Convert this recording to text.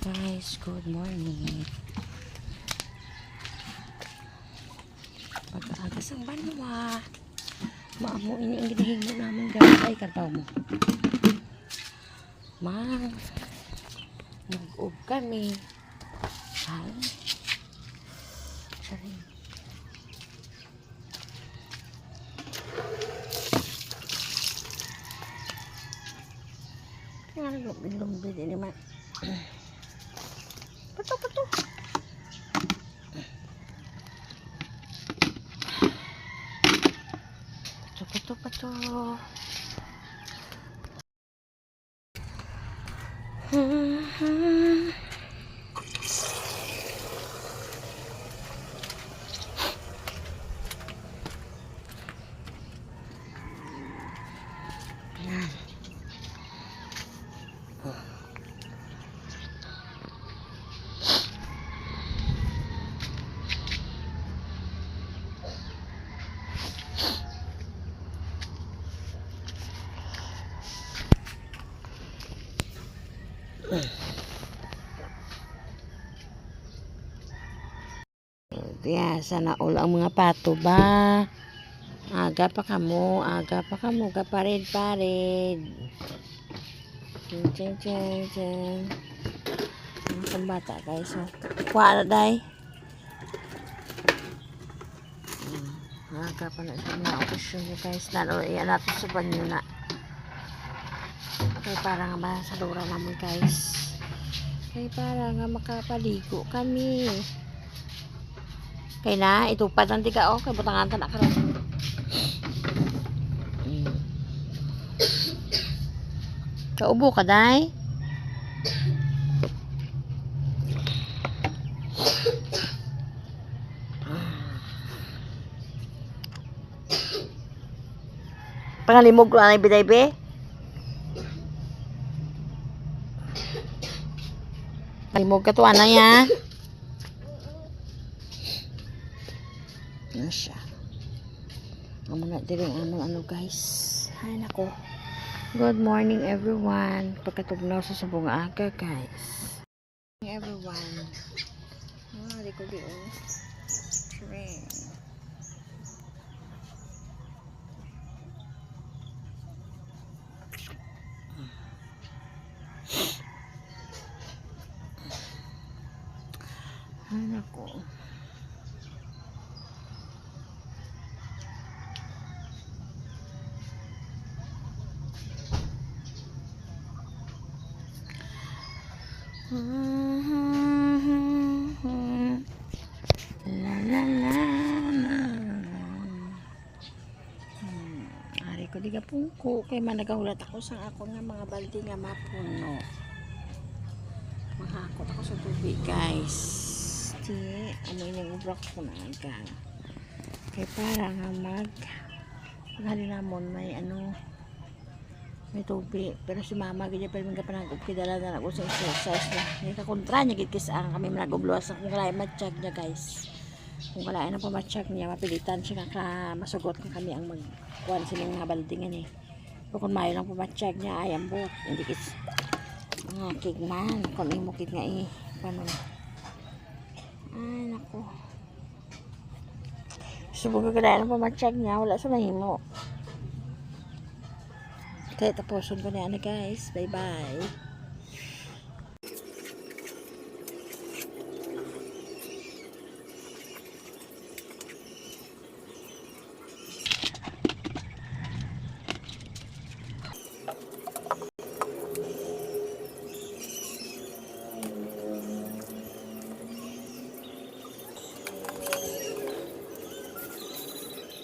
guys, good morning. Pag-aagas ang banwa. Maamo ini ang ginihin mo namin guys. Ay, kartaw mo. Mang, nag-ug kami. Ay. Sorry. Kaya nag-lumbi din naman. Pato, pato. Pato, pato, pato. Yan. Kaya sana all ang mga pato ba? Aga pa kamo, aga pa kamo, kaparid-parid. Ching, ching, ching. Ang pambata guys. Oh. Kuha na day. Aga pa na sa mga okasyon guys. Lalo, iyan natin sa banyo na. Okay, para nga ba sa lura naman guys. Okay, para nga makapaligo kami. Kay na, itupad ang tiga oh. Kay butangan ta na karon. Mm. Kaubo ka, day? Pangalimog ko anay biday be? Pangalimog ka to anay ha? Ano siya? Amo na diri among ano guys. Hay nako. Good morning everyone. Pagkatugnaw sa subong aga guys. Everyone. Ah, di ko di oh. Shrimp. Ay nako. La la la la. Hmm, Ari ko di ka pungko kay man nagahulat ako sa ako nga mga balde nga mapuno. Mahakot ako sa tubig guys. Di, ano yung ubrak ko na aga. Kay para nga mag Ngali namon may ano may tubig pero si mama ganyan pero mga panag kidala na ako sa exercise na yung kakontra niya gid kis ang kami managubluwas. Sa kung kalay matchag niya guys. Kung kalay na pamatchag niya mapilitan siya ka masugot na kami ang magkuhan silang mga baldingan eh. Pero kung mayo lang pamatchag niya ay ang buhok. Hindi kis mga kigman. Kung imo kit nga eh. Paano ay nako subog ka na pamatchag niya wala sa mahimo Okay, tapusin ko na yan guys. Bye-bye.